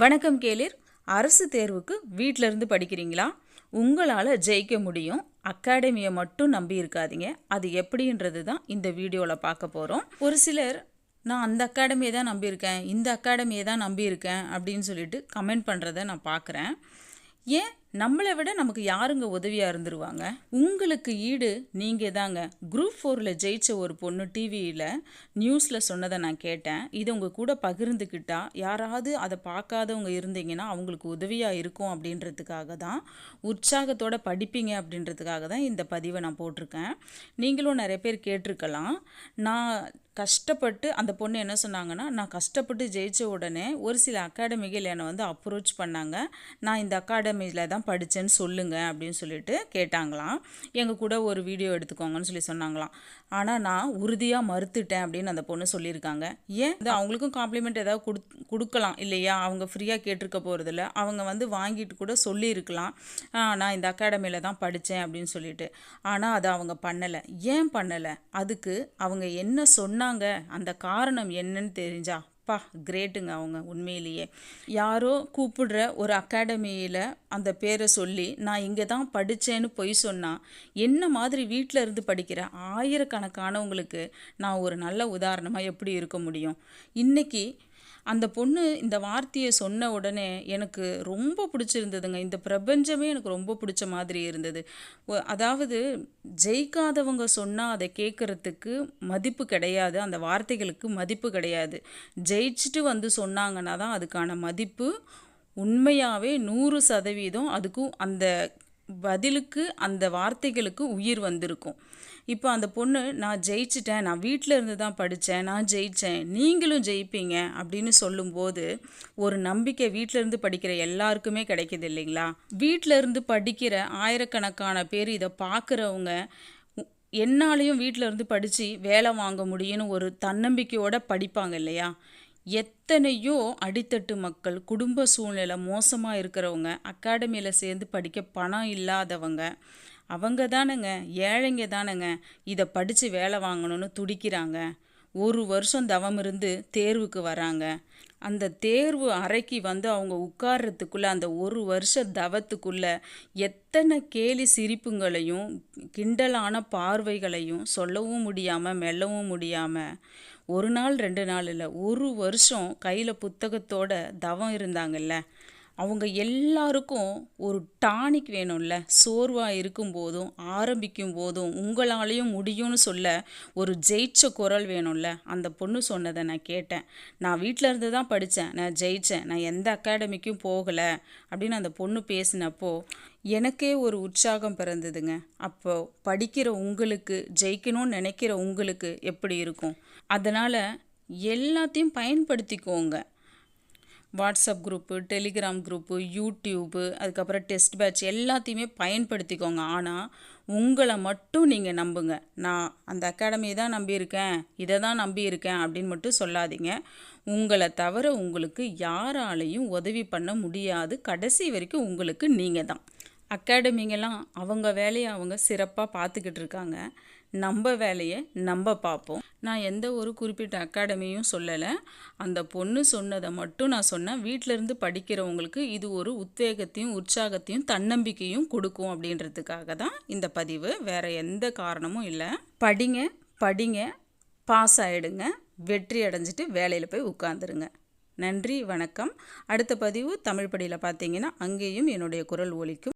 வணக்கம் கேளிர். அரசு தேர்வுக்கு வீட்டில இருந்து படிக்கிறீங்களா? உங்களால் ஜெயிக்க முடியும். அகாடமியை மட்டும் நம்பி இருக்காதீங்க. அது எப்படின்றது தான் இந்த வீடியோவில் பார்க்க போகிறோம் ஒரு சிலர் நான் அந்த அகாடமியை தான் நம்பியிருக்கேன் இந்த அகாடமியை தான் நம்பியிருக்கேன் அப்படின்னு சொல்லிட்டு கமெண்ட் பண்ணுறத நான் பார்க்குறேன். ஏன் நம்மளை விட நமக்கு யாருங்க உதவியாக இருந்துருவாங்க? உங்களுக்கு ஈடு நீங்கள் தாங்க. குரூப் ஃபோரில் ஜெயிச்ச ஒரு பொண்ணு டிவியில் நியூஸில் சொன்னதை நான் கேட்டேன். இது உங்கள் கூட பகிர்ந்துக்கிட்டா யாராவது அதை பார்க்காதவங்க இருந்தீங்கன்னா அவங்களுக்கு உதவியாக இருக்கும் அப்படின்றதுக்காக தான் உற்சாகத்தோட படிப்பீங்க அப்படின்றதுக்காக தான் இந்த பதிவை நான் போட்டிருக்கேன். நீங்களும் நிறைய பேர் கேட்டிருக்கலாம். நான் கஷ்டப்பட்டு அந்த பொண்ணு என்ன சொன்னாங்கன்னா நான் கஷ்டப்பட்டு ஜெயித்த உடனே ஒரு சில அகாடமிகள் என்னை வந்து அப்ரோச் பண்ணாங்க. நான் இந்த அகாடமியில் தான் படித்தேன்னு சொல்லுங்கள் அப்படின்னு சொல்லிட்டு கேட்டாங்களாம். எங்கள் கூட ஒரு வீடியோ எடுத்துக்கோங்கன்னு சொல்லி சொன்னாங்களாம். ஆனால் நான் உறுதியாக மறுத்துட்டேன் அப்படின்னு அந்த பொண்ணு சொல்லியிருக்காங்க. ஏன்? இது அவங்களுக்கும் காம்ப்ளிமெண்ட் ஏதாவது கொடு கொடுக்கலாம் இல்லையா? அவங்க ஃப்ரீயாக கேட்டிருக்க போகிறதில்ல அவங்க வந்து வாங்கிட்டு கூட சொல்லியிருக்கலாம். நான் இந்த அகாடமியில் தான் படித்தேன் அப்படின்னு சொல்லிட்டு. ஆனால் அதை அவங்க பண்ணலை. ஏன் பண்ணலை? அதுக்கு அவங்க என்ன சொன்னாங்க? அந்த காரணம் என்னன்னு தெரிஞ்சா பா கிரேட்டுங்க அவங்க உண்மையிலேயே. யாரோ கூப்பிடுற ஒரு அகாடமியில் அந்த பேரை சொல்லி நான் இங்கே தான் படித்தேன்னு பொய் சொன்னால் என்ன மாதிரி வீட்டில் இருந்து படிக்கிற ஆயிரக்கணக்கானவங்களுக்கு நான் ஒரு நல்ல உதாரணமாக எப்படி இருக்க முடியும்? இன்றைக்கி அந்த பொண்ணு இந்த வார்த்தையை சொன்ன உடனே எனக்கு ரொம்ப பிடிச்சிருந்ததுங்க. இந்த பிரபஞ்சமே எனக்கு ரொம்ப பிடிச்ச மாதிரி இருந்தது. அதாவது ஜெயிக்காதவங்க சொன்னால் அதை கேட்குறதுக்கு மதிப்பு கிடையாது. அந்த வார்த்தைகளுக்கு மதிப்பு கிடையாது. ஜெயிச்சுட்டு வந்து சொன்னாங்கன்னா தான் அதுக்கான மதிப்பு உண்மையாகவே நூறு சதவீதம் அதுக்கும் அந்த பதிலுக்கு அந்த வார்த்தைகளுக்கு உயிர் வந்திருக்கும். இப்போ அந்த பொண்ணு நான் ஜெயிச்சிட்டேன் நான் வீட்டில் இருந்து தான் படித்தேன் நான் ஜெயித்தேன் நீங்களும் ஜெயிப்பீங்க அப்படின்னு சொல்லும்போது ஒரு நம்பிக்கை வீட்டில் இருந்து படிக்கிற எல்லாருக்குமே கிடைக்கிது இல்லைங்களா? வீட்டில் இருந்து படிக்கிற ஆயிரக்கணக்கான பேர் இதை பார்க்குறவங்க என்னாலையும் வீட்டில் இருந்து படித்து வேலை வாங்க முடியும்னு ஒரு தன்னம்பிக்கையோடு படிப்பாங்க இல்லையா? எத்தனையோ அடித்தட்டு மக்கள் குடும்ப சூழ்நிலை மோசமாக இருக்கிறவங்க அகாடமியில் சேர்ந்து படிக்க பணம் இல்லாதவங்க அவங்க தானேங்க ஏழைங்க தானேங்க இதை படித்து வேலை வாங்கணும்னு துடிக்கிறாங்க. ஒரு வருஷம் தவம் இருந்து தேர்வுக்கு வராங்க. அந்த தேர்வு அறைக்கு வந்து அவங்க உட்கார்றதுக்குள்ளே அந்த ஒரு வருஷ தவத்துக்குள்ளே எத்தனை கேலி சிரிப்புங்களையும் கிண்டலான பார்வைகளையும் சொல்லவும் முடியாமல் மெல்லவும் முடியாமல் ஒரு நாள் ரெண்டு நாள் இல்லை ஒரு வருஷம் கையில் புத்தகத்தோட தவம் இருந்தாங்கல்ல அவங்க எல்லாருக்கும் ஒரு டானிக் வேணும்ல. சோர்வாக இருக்கும் போதும் ஆரம்பிக்கும் போதும் உங்களாலேயும் முடியும்னு சொல்ல ஒரு ஜெயிச்ச குரல் வேணும்ல. அந்த பொண்ணு சொன்னதை நான் கேட்டேன். நான் வீட்டில் இருந்து தான் படித்தேன் நான் ஜெயித்தேன் நான் எந்த அகாடமிக்கும் போகலை அப்படின்னு அந்த பொண்ணு பேசினப்போ எனக்கே ஒரு உற்சாகம் பிறந்ததுங்க. அப்போ படிக்கிற உங்களுக்கு ஜெயிக்கணும்னு நினைக்கிற உங்களுக்கு எப்படி இருக்கும்? அதனால் எல்லாத்தையும் பயன்படுத்திக்கோங்க. WhatsApp group Telegram group YouTube அதுக்கப்புறம் டெஸ்ட் பேட்ச் எல்லாத்தையுமே பயன்படுத்திக்கோங்க. ஆனால் உங்களை மட்டும் நீங்கள் நம்புங்க. நான் அந்த அகாடமியை தான் நம்பியிருக்கேன் இதை தான் நம்பியிருக்கேன் அப்படின்னு மட்டும் சொல்லாதீங்க. உங்களை தவிர உங்களுக்கு யாராலையும் உதவி பண்ண முடியாது. கடைசி வரைக்கும் உங்களுக்கு நீங்கள் தான். அகாடமிங்கெல்லாம் அவங்க வேலையை அவங்க சிறப்பாக பார்த்துக்கிட்டு இருக்காங்க. நம்ம வேலையை நம்ம பார்ப்போம். நான் எந்த ஒரு குறிப்பிட்ட அகாடமியும் சொல்லலை. அந்த பொண்ணு சொன்னதை மட்டும் நான் சொன்னேன். வீட்டிலேருந்து படிக்கிறவங்களுக்கு இது ஒரு உத்வேகத்தையும் உற்சாகத்தையும் தன்னம்பிக்கையும் கொடுக்கும் அப்படின்றதுக்காக தான் இந்த பதிவு. வேறு எந்த காரணமும் இல்லை. படிங்க படிங்க பாஸ் ஆகிடுங்க வெற்றி அடைஞ்சிட்டு வேலையில் போய் உட்காந்துருங்க நன்றி வணக்கம். அடுத்த பதிவு தமிழ் படியில் பார்த்தீங்கன்னா அங்கேயும் என்னுடைய குரல் ஒலிக்கும்.